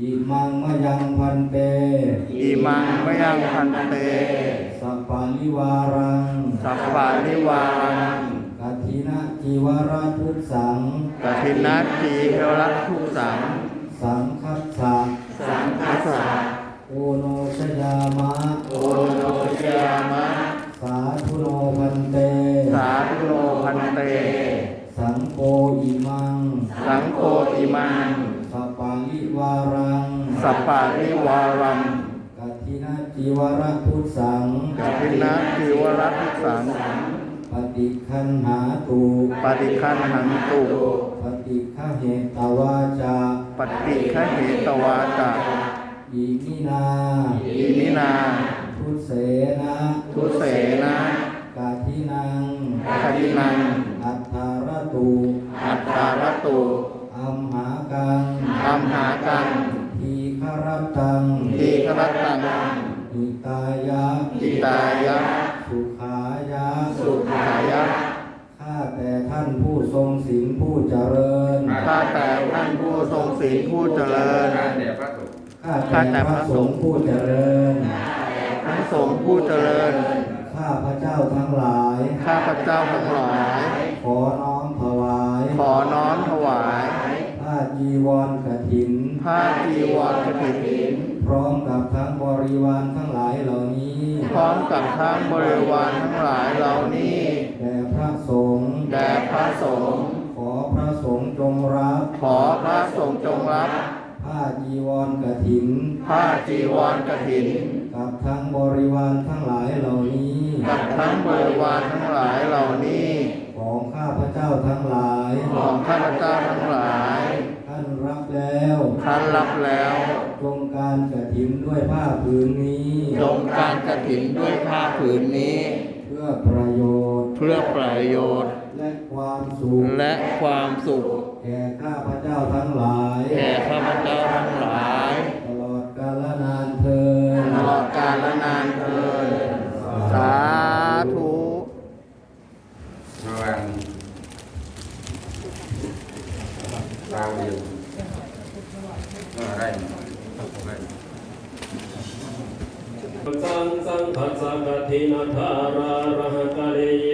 อิมังมะยังพันเต อิมังมยังพันเต สัพปาลิวารัง สัพพานิวารังกัตถินะจีวรทุกสังกฐินาทีเทวรัตทุกสัง สังคัสสะสังฆสะโอโนชยามะ โอโนชยามะ สาธุโนพันเต สาธุโนพันเต สังโฆอิมัง สังโฆอิมังสัพปาลิ วารัง สัพพานิวารังกัตถินะจีวรทุกสังกฐินาทีเทวรัตทุกสัง ปฏิคันหาตุปฏิคันหันตุ ปฏิฆะเหตวาจา ปฏิฆะเหตวาตะอิมินาอิมินา ทุเสนะทุเสนะกาทินังคตินัง อัตถารตุ อัตตารตุอัมหากังายะจิตายะ สุขายะ สุขายะ ข้าแต่ท่านผู้ทรงศีลผู้เจริญ ข้าแต่ท่านผู้ทรงศีลผู้เจริญการแด่พระสงฆ์ข้าแต่พระสงฆ์ผู้เจริญทั้งสงฆ์ผู้เจริญ ข้าพระเจ้าทั้งหลาย ข้าพเจ้าทั้งหลาย ขอน้อมถวาย ขอน้อมถวาย ผ้าจีวรกฐิน ผ้าจีวรกฐิน พร้อมกับทั้งบริวารทั้งหลายเหล่านี้ พร้อมกับทั้งบริวารทั้งหลายเหล่านี้แด่พระสงฆ์แด่พระสงฆ์ขอพระสงฆ์จงรับ ขอพระสงฆ์จงรับผ้าจีวรกฐินผ้าจีวรกฐิน กับทั้งบริวารทั้งหลายเหล่านี้ กับทั้งบริวารทั้งหลายเหล่านี้ ของข้าพระเจ้าทั้งหลาย ของข้าพเจ้าทั้งหลาย ท่านรับแล้ว ท่านรับแล้วจง การกฐินด้วยผ้าผืนนี้จงการกฐินด้วยผ้าผืนนี้ เพื่อประโยชน์ เพื่อประโยชน์ และความสุข และความสุข แก่ข้าพระเจ้าทั้งหลาย แก่ข้าพเจ้าทั้งหลาย ตลอดกาลนานเทินตลอดกาลนานเทินสาธุระวังตาเดียวอะไรอะไร สังสังขัสสะกทินาธาราระหะกะเลเย